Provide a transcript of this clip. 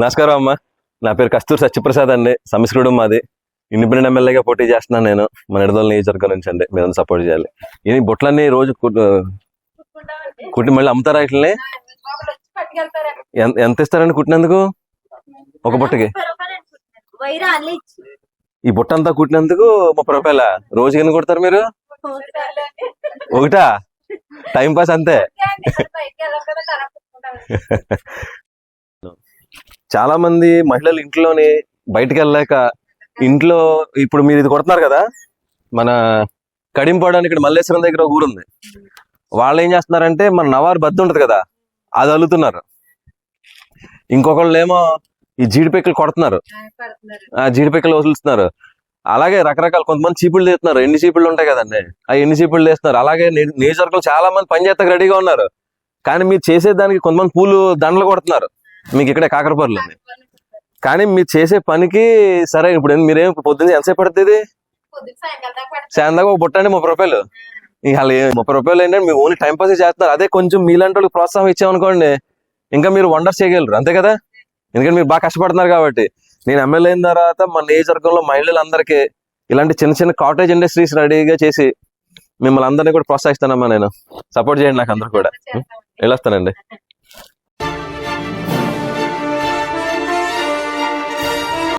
నమస్కారం అమ్మా. నా పేరు కస్తూరి సత్యప్రసాద్ అండి. సంస్కృతం మాది. ఇండిపెండెంట్ ఎమ్మెల్యేగా పోటీ చేస్తున్నాను నేను. మన ఎడదల నియోజకవర్గం నుంచి అండి. మీరు సపోర్ట్ చేయాలి. ఈ బొట్లన్నీ రోజు కుట్- కుట్టి మళ్ళీ అమ్ముతారా ఇట్లని ఎంత- ఇస్తారండి కుట్టినందుకు? ఒక బుట్టకి? ఈ బుట్ట అంతా కుట్టినందుకు ముప్పై రూపాయల? రోజుకి ఎన్ని కొడతారు మీరు? ఒకటా? టైం పాస్ అంతే. చాలా మంది మహిళలు ఇంట్లోని బయటికి వెళ్ళలేక ఇంట్లో ఇప్పుడు మీరు ఇది కొడుతున్నారు కదా మన కడింపాడానికి ఇక్కడ మల్లేశ్వరం దగ్గర ఒక ఊరుంది. వాళ్ళు ఏం చేస్తున్నారంటే మన నవారు బద్దు ఉంటుంది కదా అది అల్లుతున్నారు. ఇంకొకళ్ళు ఏమో ఈ జీడిపెక్కలు కొడుతున్నారు. ఆ జీడిపెక్కలు వదులుతున్నారు. అలాగే రకరకాల కొంతమంది చీపుళ్ళు తీస్తున్నారు. ఎన్ని చీపుళ్ళు ఉంటాయి కదండి? ఆ ఎన్ని చీపుళ్ళు తీస్తున్నారు. అలాగే ని- నియోజకవర్గంలో చాలా మంది పని చేస్తాక రెడీగా ఉన్నారు. కానీ మీరు చేసేదానికి కొంతమంది పూలు దండలు కొడుతున్నారు. మీకు ఇక్కడే కాకరపర్లు ఉంది కానీ మీరు చేసే పనికి సరే ఇప్పుడు మీరేం పొద్దున్న ఎంతసేపు పడుతుంది? శాందాగా ఒక బుట్ట అండి ముప్పై రూపాయలు. ఏ- ముప్పై రూపాయలు ఏంటంటే మీరు ఓన్లీ టైం పాస్ చేస్తున్నారు. అదే కొంచెం మీలాంటి వాళ్ళకి ప్రోత్సాహం ఇచ్చామనుకోండి ఇంకా మీరు వండర్స్ చేయగలరు. అంతే కదా? ఎందుకంటే మీరు బాగా కష్టపడుతున్నారు కాబట్టి. నేను ఎమ్మెల్యే అయిన తర్వాత మన నియోజకవర్గంలో మహిళలందరికీ ఇలాంటి చిన్న చిన్న కాటేజ్ ఇండస్ట్రీస్ రెడీగా చేసి మిమ్మల్ని అందరినీ కూడా ప్రోత్సహిస్తానమ్మా నేను. సపోర్ట్ చేయండి నాకు అందరు కూడా. వెళ్ళొస్తానండి.